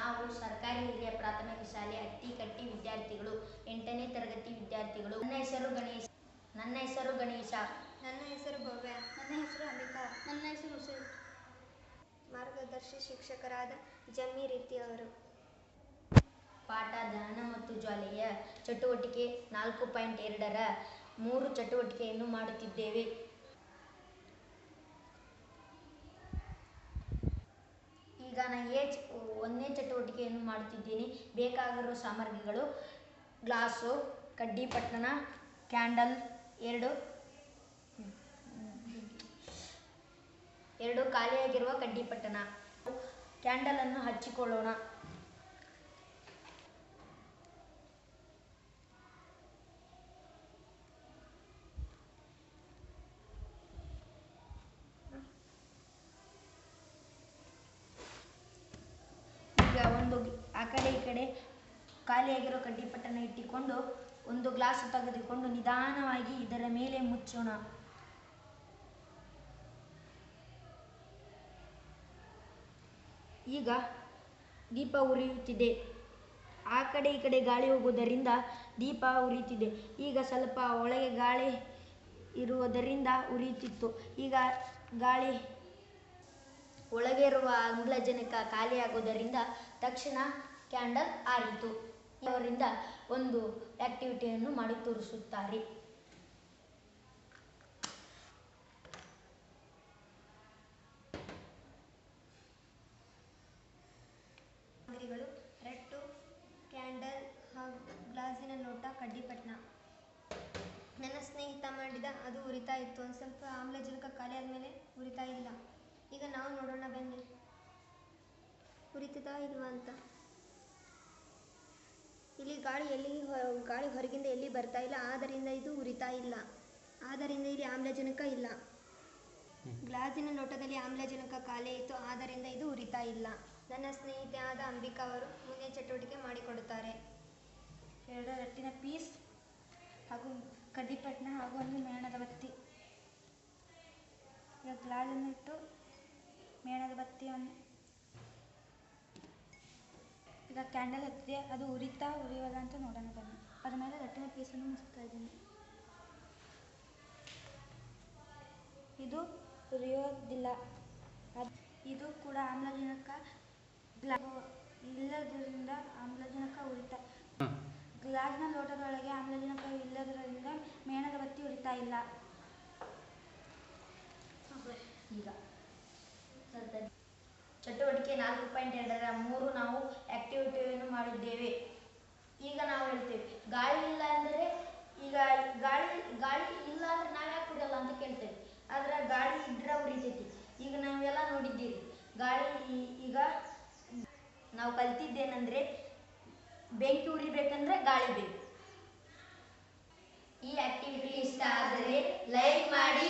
ನಾವು ಸರ್ಕಾರಿ ಹಿರಿಯ ಪ್ರಾಥಮಿಕ ಶಾಲೆ ಅಟ್ಟಿಕಟ್ಟಿ ವಿದ್ಯಾರ್ಥಿಗಳು ಎಂಟನೇ ತರಗತಿ ವಿದ್ಯಾರ್ಥಿಗಳು. ನನ್ನ ಹೆಸರು ಗಣೇಶ್. ನನ್ನ ಹೆಸರು ಗಣೇಶ. ನನ್ನ ಹೆಸರು ಭವ್ಯ. ನನ್ನ ಹೆಸರು ಅಮಿತಾ ನನ್ನ ಹೆಸರು ಹುಸೇನ್ ಮಾರ್ಗದರ್ಶಿ ಶಿಕ್ಷಕರಾದ ಜಮ್ಮಿ ರೀತಿ ಅವರು. ಪಾಠ ಧ್ಯಾನ ಮತ್ತು ಜ್ವಾಲೆಯ ಚಟುವಟಿಕೆ ನಾಲ್ಕು ಪಾಯಿಂಟ್ ಎರಡರ ಮೂರು ಚಟುವಟಿಕೆಯನ್ನು ಮಾಡುತ್ತಿದ್ದೇವೆ. ಈಗ ನಾನು ಏ ಚ- ಒಂದನೇ ಚಟುವಟಿಕೆಯನ್ನು ಮಾಡುತ್ತಿದ್ದೇನೆ. ಬೇಕಾಗಿರುವ ಸಾಮಗ್ರಿಗಳು ಗ್ಲಾಸು, ಕಡ್ಡಿ ಪಟ್ಟಣ, ಕ್ಯಾಂಡಲ್, ಎರಡು ಎರಡು ಖಾಲಿಯಾಗಿರುವ ಕಡ್ಡಿ ಪಟ್ಟಣ. ಕ್ಯಾಂಡಲನ್ನು ಹಚ್ಚಿಕೊಳ್ಳೋಣ ಈಗ ಒಂದು ಆ ಕಡೆ ಈ ಕಡೆ ಖಾಲಿಯಾಗಿರೋ ಕಡ್ಡಿ ಪಟ್ಟನ ಇಟ್ಟುಕೊಂಡು ಒಂದು ಗ್ಲಾಸ್ ತೆಗೆದುಕೊಂಡು ನಿಧಾನವಾಗಿ ಇದರ ಮೇಲೆ ಮುಚ್ಚೋಣ. ಈಗ ದೀಪ ಉರಿಯುತ್ತಿದೆ. ಆ ಕಡೆ ಈ ಕಡೆ ಗಾಳಿ ಹೋಗುವುದರಿಂದ ದೀಪ ಉರಿಯುತ್ತಿದೆ. ಈಗ ಸ್ವಲ್ಪ ಒಳಗೆ ಗಾಳಿ ಇರುವುದರಿಂದ ಉರಿಯುತ್ತಿತ್ತು. ಈಗ ಗಾಳಿ ಒಳಗೆ ಇರುವ ಆಮ್ಲಜನಕ ಖಾಲಿಯಾಗುವುದರಿಂದ ತಕ್ಷಣ ಕ್ಯಾಂಡಲ್ ಆಯಿತು. ಅವರಿಂದ ಒಂದು ಆಕ್ಟಿವಿಟಿಯನ್ನು ಮಾಡಿ ತೋರಿಸುತ್ತಾರೆ. ರಟ್ಟು, ಕ್ಯಾಂಡಲ್ ಹಾಗೂ ಗ್ಲಾಸಿನ ಲೋಟ ಕಡ್ಡಿಪಟ್ನ. ನನ್ನ ಸ್ನೇಹಿತ ಮಾಡಿದ ಅದು ಉರಿತಾ ಇತ್ತು. ಒಂದು ಸ್ವಲ್ಪ ಆಮ್ಲಜನಕ ಖಾಲಿ ಆದಮೇಲೆ ಉರಿತಾ ಇಲ್ಲ. ಈಗ ನಾವು ನೋಡೋಣ, ಬನ್ನಿ. ಉರಿತದಾ ಇಲ್ವಾ ಅಂತ. ಇಲ್ಲಿ ಗಾಳಿ ಎಲ್ಲಿ ಹೊ- ಗಾಳಿ ಹೊರಗಿಂದ ಎಲ್ಲಿ ಬರ್ತಾ ಇಲ್ಲ. ಆದ್ದರಿಂದ ಇದು ಉರಿತಾ ಇಲ್ಲ. ಆದ್ದರಿಂದ ಇಲ್ಲಿ ಆಮ್ಲಜನಕ ಇಲ್ಲ. ಗ್ಲಾಸಿನ ಲೋಟದಲ್ಲಿ ಆಮ್ಲಜನಕ ಖಾಲಿ ಇತ್ತು. ಆದ್ದರಿಂದ ಇದು ಉರಿತಾ ಇಲ್ಲ. ನನ್ನ ಸ್ನೇಹಿತೆ ಆದ ಅಂಬಿಕಾ ಅವರು ಮುಂದೆ ಚಟುವಟಿಕೆ ಮಾಡಿಕೊಡುತ್ತಾರೆ. ಎರಡು ರಟ್ಟಿನ ಪೀಸ್ ಹಾಗೂ ಕಡ್ಡಿಪಟ್ಟಣ ಹಾಗೂ ಒಂದು ಮೇಣದ ಬತ್ತಿ. ಈಗ ಗ್ಲಾಸನ್ನು ಇಟ್ಟು ಮೇಣದ ಬತ್ತಿಯನ್ನು ಈಗ ಕ್ಯಾಂಡಲ್ ಹತ್ತಿದೆ ಅದು ಉರಿತಾ ಉರಿಯೋದ ಅಂತ ನೋಡೋಣ ಬನ್ನಿ. ಅದ್ರ ಮೇಲೆ ರಟ್ಟಿನ ಪೀಸನ್ನು ಮುಚ್ತಾ ಇದ್ದೀನಿ. ಇದು ಉರಿಯೋದಿಲ್ಲ. ಅದು ಇದು ಕೂಡ ಆಮ್ಲಜನಕ ಇಲ್ಲದರಿಂದ ಇಲ್ಲದ್ರಿಂದ ಆಮ್ಲಜನಕ ಉರಿತಾ ಗ್ಲಾಸ್ನ ಲೋಟದೊಳಗೆ ಆಮ್ಲಜನಕ ಇಲ್ಲದರಿಂದ ಮೇಣದ ಬತ್ತಿ ಉರಿತಾ ಇಲ್ಲ. ಈಗ ಚಟುವಟಿಕೆ ನಾಲ್ಕು ಪಾಯಿಂಟ್ ಎರಡರ ಮೂರು ನಾವು ಆಕ್ಟಿವಿಟಿಯನ್ನು ಮಾಡಿದ್ದೇವೆ. ಈಗ ನಾವು ಹೇಳ್ತೇವೆ, ಗಾಳಿ ಇಲ್ಲ ಅಂದರೆ ಈಗ ಗಾಳಿ ಗಾಳಿ ಇಲ್ಲ ಅಂದ್ರೆ ನಾವು ಯಾಕೆ ಅಂತ ಕೇಳ್ತೇವೆ. ಆದ್ರೆ ಗಾಳಿ ಇದ್ರೆ ಉರಿತೈತಿ ಈಗ ನಾವೆಲ್ಲ ನೋಡಿದ್ದೀವಿ ಗಾಳಿ ಈಗ ನಾವು ಕಲ್ತಿದ್ದೇನೆಂದ್ರೆ ಬೆಂಕಿ ಉರಿಬೇಕಂದ್ರೆ ಗಾಳಿ ಬೇಕು. ಈ ಆಕ್ಟಿವಿಟಿ ಇಷ್ಟ ಆದರೆ ಲೈಕ್ ಮಾಡಿ